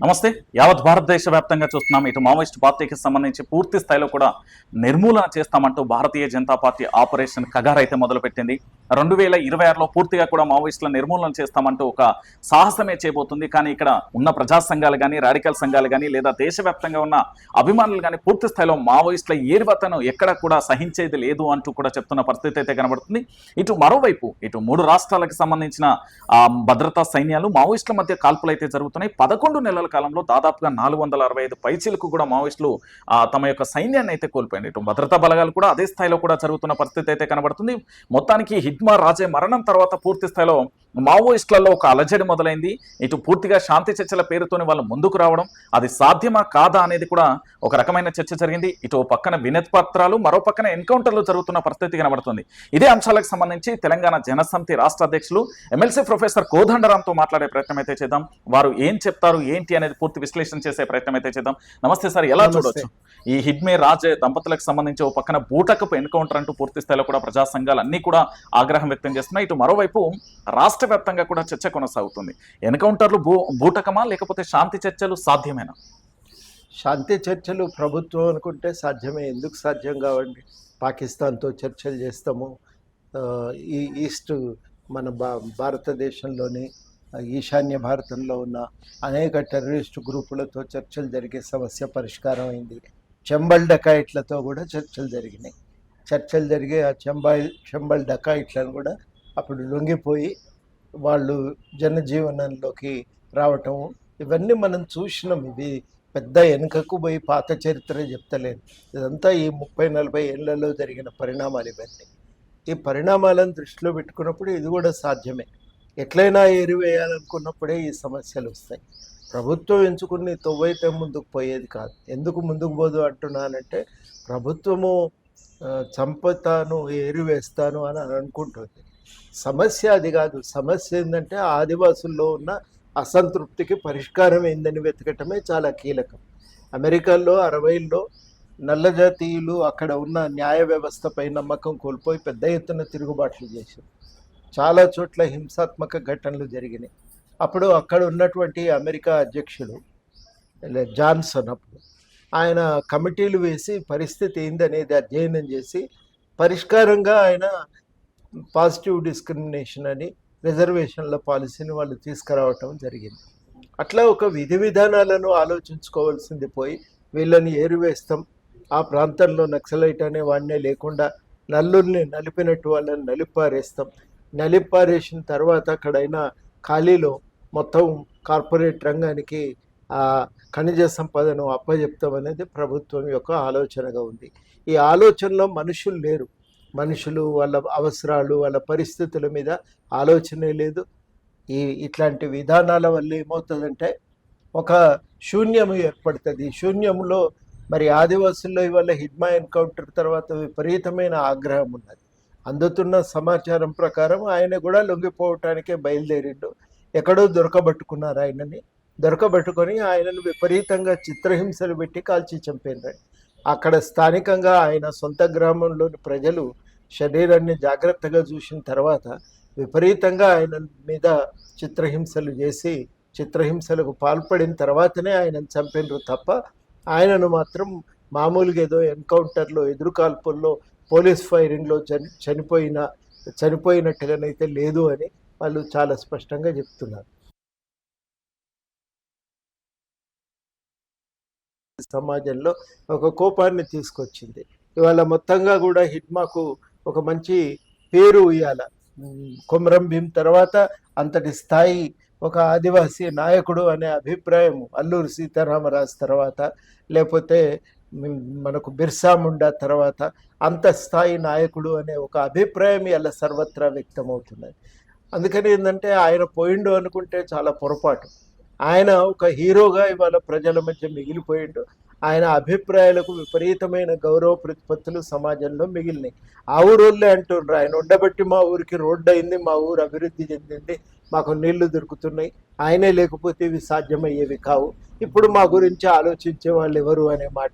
నమస్తే. యావత్ భారతదేశ వ్యాప్తంగా చూస్తున్నాం. ఇటు మావోయిస్ట్ పార్టీకి సంబంధించి పూర్తి స్థాయిలో కూడా నిర్మూలన చేస్తామంటూ భారతీయ జనతా పార్టీ ఆపరేషన్ కగార్ అయితే మొదలుపెట్టింది. రెండు వేల ఇరవై ఆరులో పూర్తిగా కూడా మావోయిస్టుల నిర్మూలన చేస్తామంటూ ఒక సాహసమే చేయబోతుంది కానీ ఇక్కడ ఉన్న ప్రజా సంఘాలు కానీ రాడికల్ సంఘాలు కానీ లేదా దేశవ్యాప్తంగా ఉన్న అభిమానులు కానీ పూర్తి స్థాయిలో మావోయిస్టుల ఏరివతను ఎక్కడ కూడా సహించేది లేదు అంటూ కూడా చెప్తున్న పరిస్థితి అయితే కనబడుతుంది. ఇటు మరోవైపు ఇటు మూడు రాష్ట్రాలకు సంబంధించిన ఆ, భద్రతా సైన్యాలు మావోయిస్టుల మధ్య కాల్పులు అయితే జరుగుతున్నాయి. పదకొండు నెలల కాలంలో దాదాపుగా నాలుగు వందల అరవై ఐదు పైచీలకు కూడా మావోయిస్టులు తమ యొక్క సైన్యాన్ని అయితే కోల్పోయింది ఇటు భద్రతా బలగాలు కూడా అదే స్థాయిలో కూడా జరుగుతున్న పరిస్థితి అయితే కనబడుతుంది. మొత్తానికి హిడ్మా రాజే మరణం తర్వాత పూర్తి స్థాయిలో మావోయిస్టులలో ఒక అలజడి మొదలైంది. ఇటు పూర్తిగా శాంతి చర్చల పేరుతోని వాళ్ళు ముందుకు రావడం అది సాధ్యమా కాదా అనేది కూడా ఒక రకమైన చర్చ జరిగింది. ఇటు ఓ పక్కన వినతి పత్రాలు మరో పక్కన ఎన్కౌంటర్లు జరుగుతున్న పరిస్థితి కనబడుతుంది. ఇదే అంశాలకు సంబంధించి తెలంగాణ జనసమితి రాష్ట్ర అధ్యక్షులు ఎమ్మెల్సీ ప్రొఫెసర్ కోదండరాంతో మాట్లాడే ప్రయత్నం అయితే చేద్దాం. వారు ఏం చెప్తారు ఏంటి అనేది పూర్తి విశ్లేషణ చేసే ప్రయత్నం అయితే చేద్దాం. నమస్తే సార్ ఎలా. చూడొచ్చు? ఈ హిడ్మే రాజ్ దంపతులకు సంబంధించి ఓ పక్కన బూటకపు ఎన్కౌంటర్ అంటూ పూర్తి స్థాయిలో కూడా ప్రజా సంఘాలు అన్ని కూడా ఆగ్రహం వ్యక్తం చేస్తున్నాయి. ఇటు మరోవైపు రాష్ట్ర వ్యాప్తంగా కూడా చర్చ కొనసాగుతుంది. ఎన్కౌంటర్లు బూ బూటకమా లేకపోతే శాంతి చర్చలు సాధ్యమేనా? శాంతి చర్చలు ప్రభుత్వం అనుకుంటే సాధ్యమే. ఎందుకు సాధ్యం కావండి? పాకిస్తాన్తో చర్చలు చేస్తాము. ఈ ఈస్ట్ మన భా భారతదేశంలోని ఈశాన్య భారతంలో ఉన్న అనేక టెర్రరిస్ట్ గ్రూపులతో చర్చలు జరిగే సమస్య పరిష్కారం అయింది చెంబల్ డకాయిట్లతో కూడా చర్చలు జరిగినాయి. చర్చలు జరిగే ఆ చెంబాయి చెంబల్ డకాయిట్లను కూడా అప్పుడు లొంగిపోయి వాళ్ళు జనజీవనంలోకి రావటం ఇవన్నీ మనం చూసినాం. ఇవి పెద్ద వెనుకకు పోయి పాత చరిత్ర చెప్తలేదు. ఇదంతా ఈ ముప్పై నలభై ఏళ్ళలో జరిగిన పరిణామాలు ఇవన్నీ. ఈ పరిణామాలను దృష్టిలో పెట్టుకున్నప్పుడు ఇది కూడా సాధ్యమే. ఎట్లయినా ఎరివేయాలనుకున్నప్పుడే ఈ సమస్యలు వస్తాయి. ప్రభుత్వం ఎంచుకుని తొవ్వైతే ముందుకు పోయేది కాదు. ఎందుకు ముందుకు పోదు అంటున్నానంటే ప్రభుత్వము చంపుతాను ఏరివేస్తాను అని అనుకుంటుంది. సమస్య అది కాదు. సమస్య ఏంటంటే ఆదివాసుల్లో ఉన్న అసంతృప్తికి పరిష్కారం ఏందని వెతకటమే చాలా కీలకం. అమెరికాలో అరవైల్లో నల్ల జాతీయులు అక్కడ ఉన్న న్యాయ వ్యవస్థపై నమ్మకం కోల్పోయి పెద్ద ఎత్తున తిరుగుబాట్లు చేశారు. చాలా చోట్ల హింసాత్మక ఘటనలు జరిగినాయి. అప్పుడు అక్కడ ఉన్నటువంటి అమెరికా అధ్యక్షుడు జాన్సన్ అప్పుడు ఆయన కమిటీలు వేసి పరిస్థితి ఏందనేది అధ్యయనం చేసి పరిష్కారంగా ఆయన పాజిటివ్ డిస్క్రిమినేషన్ అని రిజర్వేషన్ల పాలసీని వాళ్ళు తీసుకురావటం జరిగింది. అట్లా ఒక విధి విధానాలను ఆలోచించుకోవాల్సింది పోయి వీళ్ళని ఏరివేస్తాం ఆ ప్రాంతంలో నక్సలైట్ అనే వాడినే లేకుండా నల్లుల్ని నలిపినట్టు వాళ్ళని నలిపారేస్తాం నలిపారేసిన తర్వాత అక్కడైనా ఖాళీలో మొత్తం కార్పొరేట్ రంగానికి ఆ ఖనిజ సంపదను అప్పజెప్తాం అనేది ప్రభుత్వం యొక్క ఆలోచనగా ఉంది. ఈ ఆలోచనలో మనుషులు లేరు. మనుషులు వాళ్ళ అవసరాలు వాళ్ళ పరిస్థితుల మీద ఆలోచనే లేదు. ఈ ఇట్లాంటి విధానాల వల్ల ఏమవుతుందంటే ఒక శూన్యం ఏర్పడుతుంది. శూన్యంలో మరి ఆదివాసుల్లో ఇవాళ హిడ్మా ఎన్కౌంటర్ తర్వాత విపరీతమైన ఆగ్రహం ఉన్నది. అందుతున్న సమాచారం ప్రకారం ఆయన కూడా లొంగిపోవటానికే బయలుదేరిండు. ఎక్కడో దొరకబట్టుకున్నారు ఆయనని. దొరకబట్టుకొని ఆయనను విపరీతంగా చిత్రహింసలు పెట్టి కాల్చి చంపారు అక్కడ స్థానికంగా ఆయన సొంత గ్రామంలోని ప్రజలు శరీరాన్ని జాగ్రత్తగా చూసిన తర్వాత విపరీతంగా ఆయన మీద చిత్రహింసలు చేసి చిత్రహింసలకు పాల్పడిన తర్వాతనే ఆయనను చంపినరు తప్ప ఆయనను మాత్రం మామూలుగా ఏదో ఎన్కౌంటర్లో ఎదురుకాల్పుల్లో పోలీస్ ఫైరింగ్లో చని చనిపోయిన చనిపోయినట్టుగానైతే లేదు అని వాళ్ళు చాలా స్పష్టంగా చెప్తున్నారు. సమాజంలో ఒక కోపాన్ని తీసుకొచ్చింది. ఇవాళ మొత్తంగా కూడా హిట్మాకు ఒక మంచి పేరు ఇవ్వాల కొమరం భీం తర్వాత అంతటి స్థాయి ఒక ఆదివాసీ నాయకుడు అనే అభిప్రాయం అల్లూరి సీతారామరాజు తర్వాత లేకపోతే మనకు బిర్సా ముండా తర్వాత అంత స్థాయి నాయకుడు అనే ఒక అభిప్రాయం ఇలా సర్వత్రా వ్యక్తమవుతున్నది. అందుకని ఏంటంటే ఆయన పోయిండు అనుకుంటే చాలా పొరపాటు. ఆయన ఒక హీరోగా ఇవాళ ప్రజల మధ్య మిగిలిపోయిండు. ఆయన అభిప్రాయాలకు విపరీతమైన గౌరవ ప్రతిపత్తులు సమాజంలో మిగిలినాయి. ఆ ఊరోళ్ళే అంటుండ్రు ఆయన ఉండబట్టి మా ఊరికి రోడ్డు అయింది మా ఊరు అభివృద్ధి చెందింది మాకు నీళ్ళు దొరుకుతున్నాయి ఆయనే లేకపోతే ఇవి సాధ్యమయ్యేవి కావు. ఇప్పుడు మా గురించి ఆలోచించే వాళ్ళు ఎవరు? అనే మాట.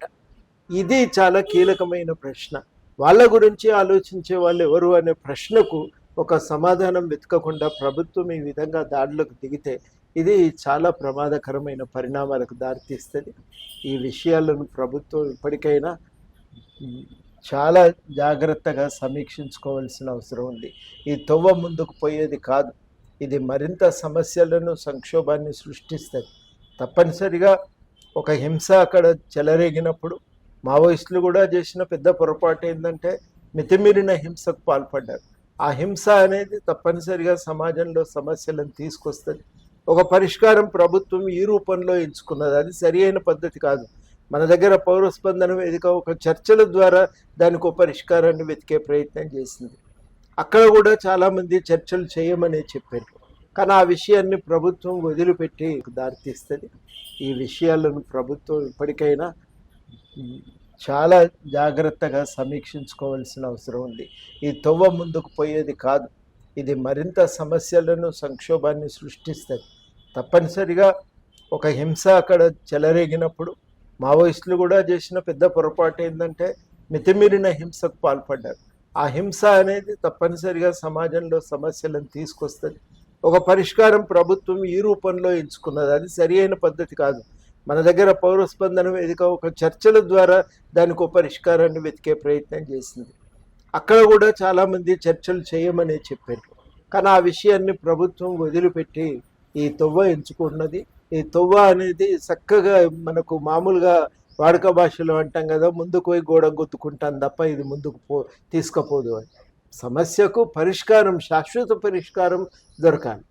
ఇది చాలా కీలకమైన ప్రశ్న. వాళ్ళ గురించి ఆలోచించే వాళ్ళు ఎవరు అనే ప్రశ్నకు ఒక సమాధానం వెతకకుండా ప్రభుత్వం ఈ విధంగా దాడులకు దిగితే ఇది చాలా ప్రమాదకరమైన పరిణామాలకు దారితీస్తుంది. ఈ విషయాలను ప్రభుత్వం ఇప్పటికైనా చాలా జాగ్రత్తగా సమీక్షించుకోవాల్సిన అవసరం ఉంది. ఈ తొవ్వ ముందుకు పోయేది కాదు. ఇది మరింత సమస్యలను సంక్షోభాన్ని సృష్టిస్తుంది. తప్పనిసరిగా ఒక హింస అక్కడ చెలరేగినప్పుడు మావోయిస్టులు కూడా చేసిన పెద్ద పొరపాటు ఏంటంటే మితిమీరిన హింసకు పాల్పడ్డారు. ఆ హింస అనేది తప్పనిసరిగా సమాజంలో సమస్యలను తీసుకొస్తుంది. ఒక పరిష్కారం ప్రభుత్వం ఈ రూపంలో ఎంచుకున్నది. అది సరి అయిన పద్ధతి కాదు. మన దగ్గర పౌరస్పందన వేదిక ఒక చర్చల ద్వారా దానికి ఒక పరిష్కారాన్ని వెతికే ప్రయత్నం చేసింది. అక్కడ కూడా చాలామంది చర్చలు చేయమని చెప్పారు. కానీ ఆ విషయాన్ని ప్రభుత్వం వదిలిపెట్టి దారితీస్తుంది ఈ విషయాలను ప్రభుత్వం ఇప్పటికైనా చాలా జాగ్రత్తగా సమీక్షించుకోవాల్సిన అవసరం ఉంది. ఈ తొవ్వ ముందుకు పోయేది కాదు. ఇది మరింత సమస్యలను సంక్షోభాన్ని సృష్టిస్తుంది. తప్పనిసరిగా ఒక హింస అక్కడ చెలరేగినప్పుడు మావోయిస్టులు కూడా చేసిన పెద్ద పొరపాటు ఏంటంటే మితిమీరిన హింసకు పాల్పడ్డారు. ఆ హింస అనేది తప్పనిసరిగా సమాజంలో సమస్యలను తీసుకొస్తుంది. ఒక పరిష్కారం ప్రభుత్వం ఈ రూపంలో ఎంచుకున్నది. అది సరి అయిన పద్ధతి కాదు. మన దగ్గర పౌర స్పందన వేదిక ఒక చర్చల ద్వారా దానికి ఒక పరిష్కారాన్ని వెతికే ప్రయత్నం చేసింది. అక్కడ కూడా చాలామంది చర్చలు చేయమని చెప్పారు. కానీ ఆ విషయాన్ని ప్రభుత్వం వదిలిపెట్టి ఈ తొవ్వ ఎంచుకున్నది. ఈ తొవ్వ అనేది చక్కగా మనకు మామూలుగా వాడుక భాషలో అంటాం కదా ముందుకు పోయి గోడ గుత్తుకుంటాం తప్ప ఇది ముందుకు పో తీసుకపోదు అని. సమస్యకు పరిష్కారం శాశ్వత పరిష్కారం దొరకాలి.